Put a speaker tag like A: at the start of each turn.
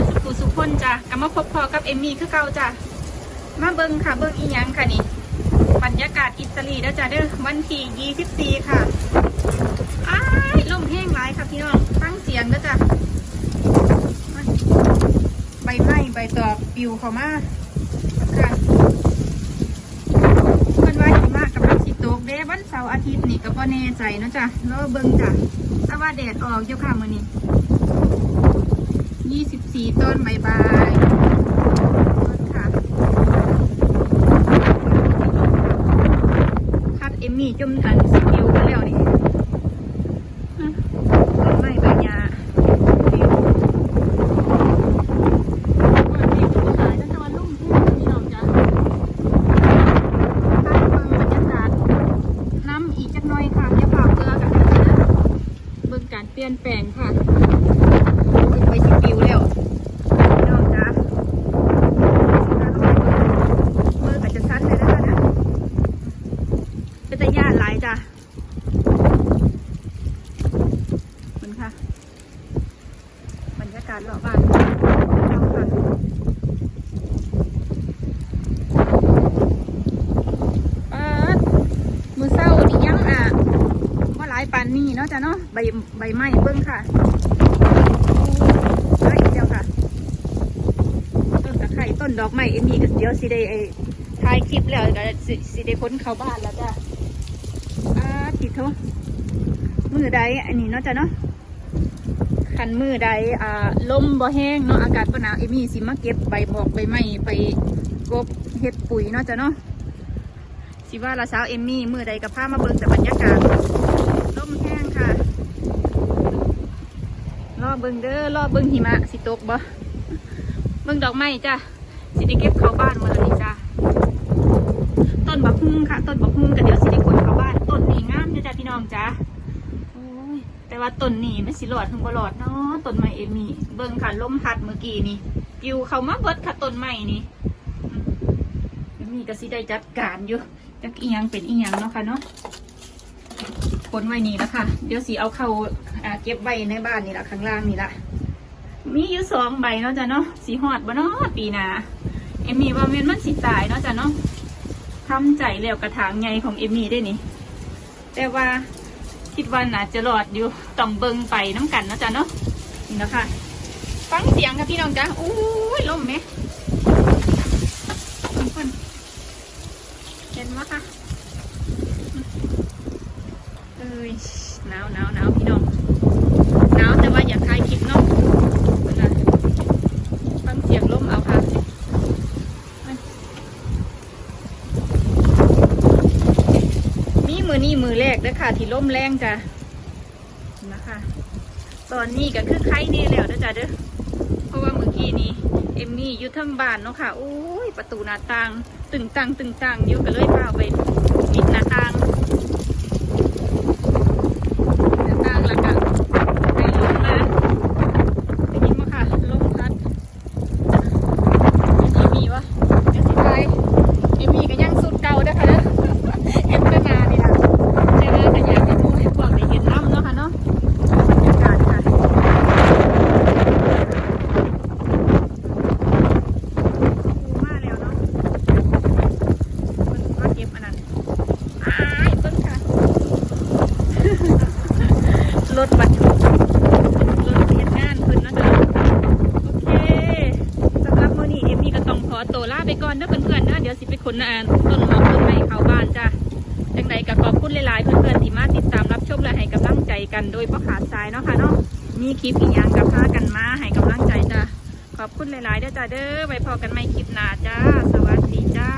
A: วัสดีเพื่อนสุขุสุขคนจ้ะกลับมาพบพอกับเอมมี่คือเก่าจ้ะมาเบิ้งค่ะเบิ้งอีหยังค่ะนี่บรรยากาศอิตาลีแล้วจ้ะเด้อวันที่24ค่ะอ้ายลมแห้งหลายค่ะพี่น้องฟังเสียงแล้วจ้ะใบไม้ใบตอกปิวเข้ามาค่ะเพิ่นว่าหิมะกับลังสิตกเด้วันเสาร์อาทิตย์นี่ก็บ่แน่ใจเนาะจ้ะรอเบิ่งจ้ะแต่ว่าแดดออกอยู่ค่ะมื้อนี้ ยี่สิบสี่ต้นใบใบายะคัดเอมมี่จมอันสกิลกันแล้วนี่อะต้นไม้ใบหญ้าฟิวก่อนที่จะขายตั้งแต่วันรุ่งขึ้นพี่น้องจ้ะตั้งเบิ่งบรรยากาศน้ำอีกจักหน่อยค่ะอย่าเผาเกลือกันนะเบิ่งการเปลี่ยนแปลงค่ะ ไปสิปิวแล้วน้องจ้าเมื่อกับจะสั้นเลยนะคะนะเป็นตะย่านหลาย จ้ะมันค่ะ บรรยากาศรอบบ้านเอาค่ะป๊าดมือเศร้านี่ยังอะว่าหลายปานนี้เนาะจ้ะเนาะใบใบไม้เบิ้งค่ะไม้เดียวค่ะต้นตะไคร้ต้นดอกไม้เอมี่ก็เดี๋ยวสิได้ไอ้ถ่ายคลิปแล้วก็สิสิได้พ้นเข้าบ้านแล้วจ้ะ คิดเถอะมือใดอันนี้เนาะจ้ะเนาะขันมือใดอ่าลมบ่แห้งเนาะอากาศก็หนาวเอมี่สิมาเก็บใบบอกใบไม้ไปกบเฮ็ดปุ๋ยเนาะจ้ะเนาะสิว่าละสาวเอมี่มือใดกับผ้ามาเบิ่งแต่บรรยากาศลมแห้งค่ะรอเบิ่งเด้อรอเบิ่งหิมะสิตกบ่เบิ่งดอกไม้จ้ะสิได้เก็บเข้าบ้านมื้อนี้จ้ะต้นบักฮุ่งค่ะ ต้นบักฮุ่งก็เดี๋ยวสิได้ขน นนี้งามเด้อจ้ะพี่น้องจ้ะโอ้ยแต่ว่าต้นนี้มันสิรอดถึงบ่รอดเนาะต้นไม้เอมี่เบิ่งค่ะลมพัดเมื่อกี้นี่ปิวเข้ามาเบิดค่ะต้นไม้นี่อืมเอมี่ก็สิได้จัดการอยู่จักอีหยังเป็นอีหยังเนาะค่ะเนาะขนไว้นี่แล้วค่ะ เดี๋ยวสีเอาเข้าอ่าเก็บไว้ในบ้านนี่ละข้างล่างนี่ละมีอยู่สองใบเนาะจ้ะเนาะสีหอดบ่เนาะปีนาเอมมี่ว่าเมนมันสิตายเนาะจ้ะเนาะทำใจแล้วกระถางใหญ่ของเอมมี่ได้นี่ แต่ว่าคิดว่าน่าจะรอดอยู่ต้องเบิงไปน้ำกันนะจ๊ะเนาะนี่นะคะฟังเสียงค่ะพี่น้องจ้ะอู้ยลมไหมทุกคนเห็นไหมคะเอ้ยหนาวหนาวหนาวพี่น้องหนาวแต่ว่าอยากคลายคลิปเนาะเวลาฟังเสียงลมเอาค่ะ มีมือนี่มือแรกเด้อค่ะ ที่ล่มแรงจ้ะนะคะ ตอนนี้ก็คือไข่นี่แล้วเด้อจ้ะเด้อเพราะว่าเมื่อกี้นี้เอมมี่อยู่ทั้งบ้านเนาะค่ะโอ้ยประตูหน้าต่างตึงตังตึงตังอยู่ก็เลยพาไปปิดหน้าต่าง เดี๋ยวตั้งแล้วกันให้ลงมาได้ยินไหมค่ะลมพัดเอ็มมีวะเดี๋ยวสิไปเอ็มมีก็ยังสุดเก่าเด้อค่ะเด้อเอ็มก็นานี่ล่ะเจอกันอยากจะดูให้พวกได้เห็นน้ำเนาะค่ะเนาะบรรยากาศค่ะมาแล้วเนาะมันว่าเก็บอันนั้นอ้ายเพิ่งค่ะ รถบรรทุกรถเทียนงานขึ้นนาะจ๊ะโอเคสำหรับมื้อนี้เอมมี่ก็ต้องขอตัวลาไปก่อนเด้อเพื่อนๆนะเดี๋ยวสิไปขนอ่านต้นหอมต้นไม้เข้าบ้านจ้ะจังใดก็ขอบคุณหลายๆ เพื่อนๆที่มาติดตามรับชมและให้กำลังใจกันโดยพ่ขาดสายเนาะค่ะเนาะมีคลิปอีกอย่างกับพากันมาให้กำลังใจจ้ะขอบคุณหลายๆเด้อจ้าเด้อไว้พอกันใหม่คลิปหน้าจ้า สวัสดีจ้า